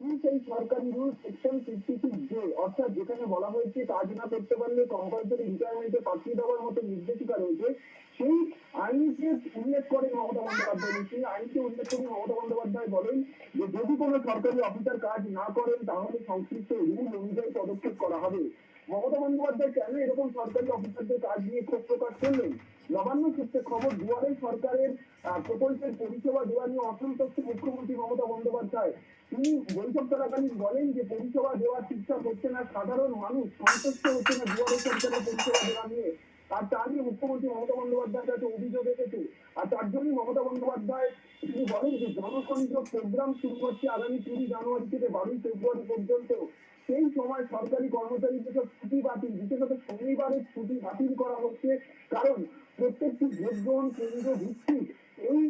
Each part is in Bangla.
সেই সরকারি রুল সেকশন ফিফটি সিক্স অর্থাৎ যেখানে বলা হয়েছে কাজ না করতে পারলে কম্পালসারি রিটায়ারমেন্টে পাঠিয়ে দেওয়ার মতো নির্দেশিকা রয়েছে। সেই আইনকে উল্লেখ করেন মমতা বন্দ্যোপাধ্যায়, সেই আইনকে উল্লেখ করে মমতা বন্দ্যোপাধ্যায় বলেন যে যদি কোনো সরকারি অফিসার কাজ না করেন, তাহলে সংশ্লিষ্ট রুল অনুযায়ী পদক্ষেপ করা হবে। মমতা বন্দ্যোপাধ্যায় কেন এরকম সরকারি অফিসারদের কাজ নিয়ে ক্ষোভ প্রকাশ করলেন? নবান্ন সূত্রে খবর, দুয়ারে সরকারের প্রকল্পের পরিষেবা দেওয়া নিয়ে অসন্তুষ্ট মুখ্যমন্ত্রী মমতা বন্দ্যোপাধ্যায়। তিনি বৈঠক চলাকালীন বলেন যে পরিষেবা দেওয়া ঠিকঠাক হচ্ছে না, সাধারণ মানুষ সন্তুষ্ট হচ্ছে না, দুয়ারে সরকারের পরিষেবা দেওয়া নিয়ে। আর তা নিয়ে মুখ্যমন্ত্রী মমতা বন্দ্যোপাধ্যায়ের কাছে অভিযোগ এসেছে আর তার জন্যই মমতা বন্দ্যোপাধ্যায় তিনি বলেন যে জনসংযোগ প্রোগ্রাম শুরু হচ্ছে আগামী কুড়ি জানুয়ারি থেকে বারোই ফেব্রুয়ারি পর্যন্ত। সেই সময় সরকারি কর্মচারীদের সব ছুটি বাতিল, বিশেষত শনিবারের ছুটি বাতিল করা হচ্ছে, কারণ প্রত্যেকটি ভোট গ্রহণ কেন্দ্র ভিত্তিক এই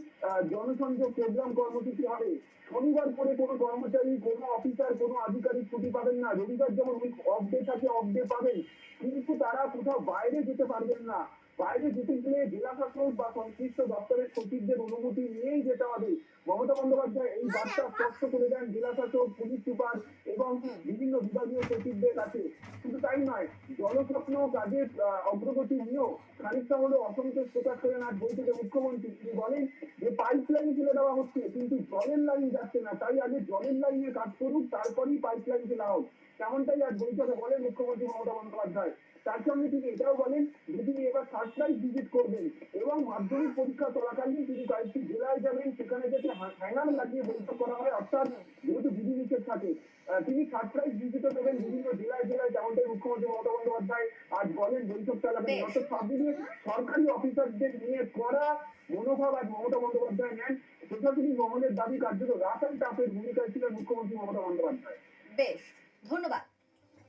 জনসংযোগ প্রোগ্রাম কর্মসূচি হবে। শনিবার করে কোনো কর্মচারী, কোনো অফিসার কোনো আধিকারিক ছুটি পাবেন না। রবিবার যেমন অফ ডে থাকে অফ ডে পাবেন। কিন্তু তারা কোথাও বাইরে যেতে পারবেন না। বাইরে যেতে গেলে জেলা শাসক বা সংশ্লিষ্ট দপ্তরের সচিবদের অনুমতি নিয়েই যেতে হবে। মমতা বন্দ্যোপাধ্যায় এই বার্তা স্পষ্ট করে দেন জেলা শাসক, পুলিশ সুপার এবং বিভিন্ন বিভাগীয় সচিবদের কাছে। শুধু তাই নয় জলস্বপ্ন কাজের অগ্রগতি নিয়েও খানিকটা হলেও অসন্তোষ প্রকাশ করেন আজ বৈঠকে মুখ্যমন্ত্রী। তিনি বলেন যে পাইপ লাইন ফেলে দেওয়া হচ্ছে, কিন্তু জলের লাইন যাচ্ছে না। তাই আগে জলের লাইনে কাজ করুক, তারপরেই পাইপ লাইন ফেলা হোক তেমনটাই আজ বৈঠকে বলেন মুখ্যমন্ত্রী মমতা বন্দ্যোপাধ্যায়। তার সঙ্গে তিনি এটাও বলেন তিনি সারপ্রাইজ ভিজিট করবেন এবং মাধ্যমিক পরীক্ষা চলাকালীন তিনি কয়েকটি জেলায় যাবেন সেখানে যাতে হ্যাঙ্গার লাগিয়ে বৈঠক করা হয় অর্থাৎ যেহেতু বিধি নিষেধ থাকে তিনি সারপ্রাইজ ভিজিটও দেবেন বিভিন্ন জেলায় জেলায় যেমনটাই মুখ্যমন্ত্রী মমতা বন্দ্যোপাধ্যায় আজ বলেন বৈঠক বেশ। অর্থাৎ সব মিলিয়ে সরকারি অফিসারদের নিয়ে করা মনোভাব আজ মমতা বন্দ্যোপাধ্যায় নেন। প্রশাসনিক মহলের দাবি কার্যত রাফ অ্যান্ড টাফের ভূমিকায় ছিলেন মুখ্যমন্ত্রী মমতা বন্দ্যোপাধ্যায়। বেশ ধন্যবাদ।